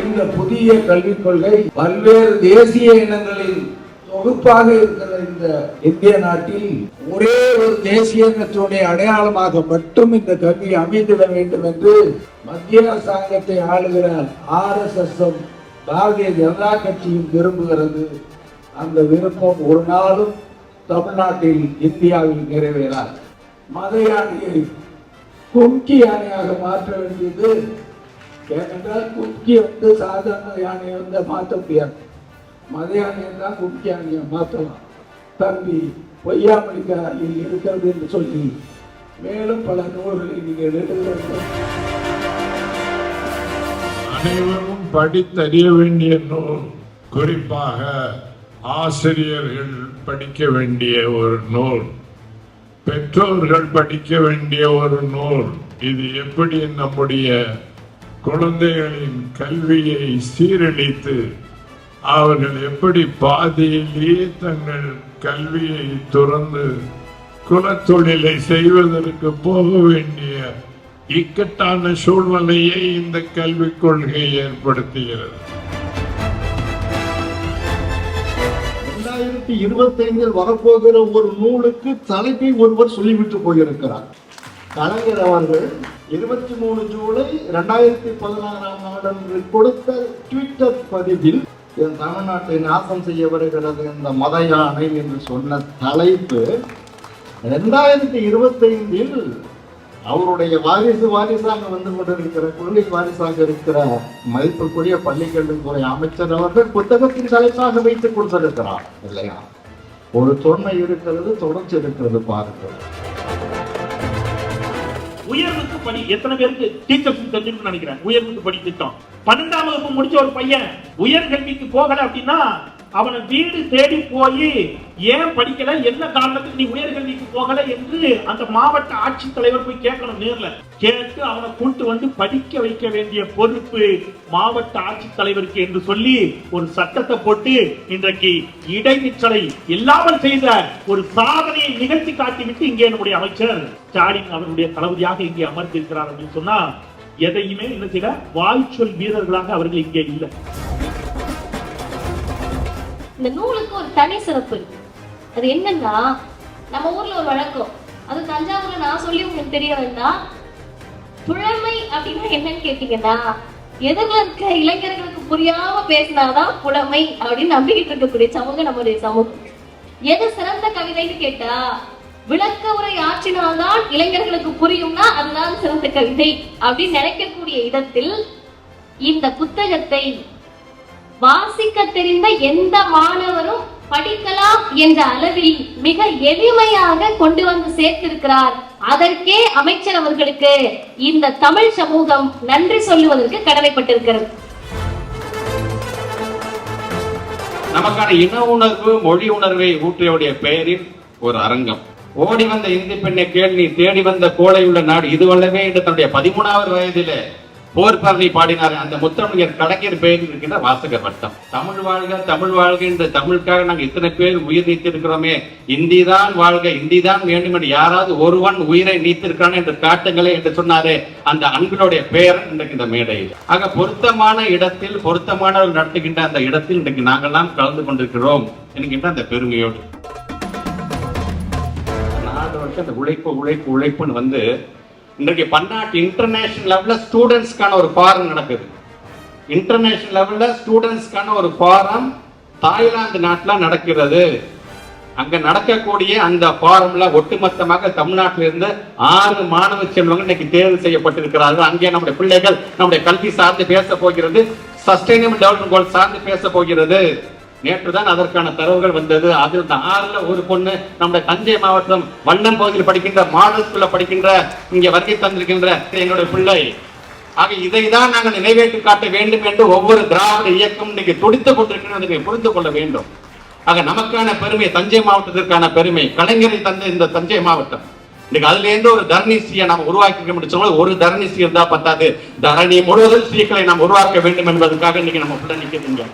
இந்த புதிய கல்விக் கொள்கை பல்வேறு தேசிய இனங்களின் தொகுப்பாக இருக்கிற இந்த இந்திய நாட்டில் ஒரே ஒரு தேசிய இனத்துடைய அடையாளமாக மட்டும் இந்த கல்வி அமைந்திட வேண்டும் என்று மத்திய அரசாங்கத்தை ஆளுகிற R S S Bharatiya Janata கட்சியும் விரும்புகிறது. அந்த விருப்பம் ஒரு நாளும் தமிழ்நாட்டில் இந்தியாவில் நிறைவேறாது. மத யானையை கும்கி யானையாக மாற்ற வேண்டியது ஏனென்றால் கும்கி வந்து சாதாரண யானையை வந்து மாற்ற முடியாது மத யானையை தான் கும்கி யானையை மாற்றலாம் தம்பி பொய்யாமொழிக்காரில் இருக்கிறது என்று சொல்லி மேலும் பல நூல்களை நீங்கள் எழுத அனைவரும் படித்தறிய வேண்டிய நூல் குறிப்பாக ஆசிரியர்கள் படிக்க வேண்டிய ஒரு நூல் பெற்றோர்கள் படிக்க வேண்டிய ஒரு நூல். இது எப்படி நம்முடைய குழந்தைகளின் கல்வியை சீரழித்து அவர்கள் எப்படி பாதியிலேயே தங்கள் கல்வியை துறந்து குலத்தொழிலை செய்வதற்கு போக வேண்டிய இக்கட்டான சூழ்நிலையை இந்த கல்விக் கொள்கை ஏற்படுத்துகிறது. இரண்டாயிரத்தி இருபத்தி ஐந்தில் வரப்போகிற ஒரு நூலுக்கு தலைப்பை ஒருவர் சொல்லிவிட்டு போயிருக்கிறார். கலைஞர் அவர்கள் இருபத்தி மூணு ஜூலை ரெண்டாயிரத்தி பதினாறாம் ஆண்டு கொடுத்த ட்விட்டர் பதிவில் என் தமிழ்நாட்டை நாசம் செய்ய வருகிறது இந்த மத யானை என்று சொன்ன தலைப்பு ரெண்டாயிரத்தி இருபத்தைந்தில் அவருடைய வாரிசு வாரிசாக வந்து கொண்டிருக்கிற கொள்கை வாரிசாக இருக்கிற மதிப்புக்குரிய பள்ளிக்கல்வித்துறை அமைச்சர் அவர்கள் புத்தகத்தின் தலைப்பாக வைத்துக் கொடுத்திருக்கிறார் இல்லையா? ஒரு தொன்மை இருக்கிறது தொடர்ச்சி இருக்கிறது பாருங்கள் உயர்வுக்கு பணி எத்தனை பேருக்கு டீச்சர்ஸ் தெரிஞ்சுன்னு நினைக்கிறேன். உயர்வுக்கு படி திட்டம். பன்னெண்டாம் வகுப்பு முடிச்ச ஒரு பையன் உயர்கல்விக்கு போகல அப்படின்னா அவனை வீடு தேடி போய் ஏன் படிக்கல? என்ன காரணத்துக்கு நீ உயர்கல்விக்கு போகல என்று அந்த மாவட்ட ஆட்சித்தலைவர் போய் கேட்கணும் நேர்ல. கேட்டு அவனை கூட்டு வந்து படிக்க வைக்க வேண்டிய பொறுப்பு மாவட்ட ஆட்சித்தலைவருக்கு என்று சொல்லி ஒரு சட்டத்தை போட்டு இன்றைக்கு இடைநிற்றலை இல்லாமல் செய்த ஒரு சாதனையை நிகழ்த்தி காட்டிவிட்டு இங்கே நம்முடைய அமைச்சர் ஸ்டாலின் அவருடைய தளபதியாக இங்கே அமர்ந்திருக்கிறார் அப்படின்னு சொன்னா எதையுமே என்ன செய்யல? வாய்ச்சொல் வீரர்களாக அவர்கள் இங்கே இல்லை. இந்த நூலுக்கு ஒரு தனி சிறப்பு. இருக்கு அது என்னன்னா நம்ம ஊர்ல ஒரு வழக்கம். அது தஞ்சாவூர்ல நான் சொல்லி உங்களுக்கு தெரிய வேண்டாம் புழமை அப்படின்னா என்னன்னு கேட்டீங்கன்னா எதிரில் இருக்க இளைஞர்களுக்கு புரியாம பேசினாதான் புலமை அப்படின்னு நம்பிக்கிட்டு இருக்கக்கூடிய சமூகம் நம்முடைய சமூகம். எது சிறந்த கவிதைன்னு கேட்டா விளக்க உரை ஆற்றினால்தான் இளைஞர்களுக்கு புரியும்னா அதுதான் சிறந்த கவிதை அப்படின்னு நினைக்கக்கூடிய இடத்தில் இந்த புத்தகத்தை வாசிக்க தெரிந்த எந்த மாணவரும் படிக்கலாம் என்ற அளவில் மிக எளிமையாக கொண்டு வந்து சேர்த்திருக்கிறார். அதற்கே அமைச்சர் அவர்களுக்கு இந்த தமிழ் சமூகம் நன்றி சொல்லுவதற்கு கடமைப்பட்டிருக்கிறது. நமக்கான இன உணர்வு மொழி உணர்வை ஊற்றியவுடைய பெயரில் ஒரு அரங்கம். ஓடி வந்த இந்தி பெண்ணை கேள்வி தேடி வந்த கோலை உள்ள நாடு இதுவல்லவே என்று தன்னுடைய பதிமூணாவது வயதிலே போர் பாடினார் அந்த முத்தமிழர் கலைஞர் பெயர் இருக்கின்ற வாசகர் வட்டம். தமிழ் வாழ்க தமிழ் வாழ்க என்று தமிழுக்காக நாங்கள் இத்தனை பேர் உயிர் நீத்திருக்கிறோமே. இந்தி தான் வாழ்க இந்தி தான் வேண்டும் என்று யாராவது ஒருவன் உயிரை நீத்திருக்கிறான் என்று காட்டுங்களே என்று சொன்னாரே அந்த அன்பினுடைய பெயர் இன்றைக்கு இந்த மேடையில். ஆக பொருத்தமான இடத்தில் பொருத்தமானவர்கள் நடத்துகின்ற அந்த இடத்தில் இன்றைக்கு நாங்கள்லாம் கலந்து கொண்டிருக்கிறோம் என்கின்ற அந்த பெருமையோடு. நாலு வருஷம் அந்த உழைப்பு உழைப்பு உழைப்புன்னு வந்து இன்றைக்கு பன்னாட்டு இன்டர்நேஷனல் லெவலில் ஸ்டூடெண்ட்ஸ்க்கான ஒரு ஃபாரம் நடக்குது. இன்டர்நேஷனல் லெவலில் ஸ்டூடெண்ட்ஸ்க்கான ஒரு ஃபாரம் தாய்லாந்து நாட்டில் நடக்கிறது. அங்கே நடக்கக்கூடிய அந்த ஃபாரம்ல ஒட்டுமொத்தமாக தமிழ்நாட்டில் இருந்து ஆறு மாணவ செல்வங்கள் இன்னைக்கு தேர்வு செய்யப்பட்டிருக்கிறார்கள். அங்கே நம்முடைய பிள்ளைகள் நம்முடைய கல்வி சார்ந்து பேச போகிறது. சஸ்டைனபிள் டெவலப்மெண்ட் கோல் சார்ந்து பேச போகிறது. நேற்று தான் அதற்கான தரவுகள் வந்தது. அதில் இந்த ஆறுல ஒரு பொண்ணு நம்முடைய தஞ்சை மாவட்டம் வண்ணம் பகுதியில் படிக்கின்ற மாடல் ஸ்கூல்ல படிக்கின்ற இங்க வருகை தந்திருக்கின்ற என்னுடைய பிள்ளை. ஆக இதை தான் நாங்கள் நினைவேற்றி காட்ட வேண்டும் என்று ஒவ்வொரு திராவிட இயக்கம் இன்னைக்கு துடித்துக் கொண்டிருக்கிறது புரிந்து கொள்ள வேண்டும். ஆக நமக்கான பெருமை தஞ்சை மாவட்டத்திற்கான பெருமை கலைஞரை தந்த இந்த தஞ்சை மாவட்டம். இன்னைக்கு அதுல இருந்து ஒரு தரணிசியை நாம் உருவாக்கி முடிச்சோம் ஒரு தரணிசி இருந்தா பத்தாது. தரணி முழுவதும் ஸ்ரீகளை நாம் உருவாக்க வேண்டும் என்பதற்காக இன்னைக்கு நம்ம பிள்ளை நிற்கிறீங்க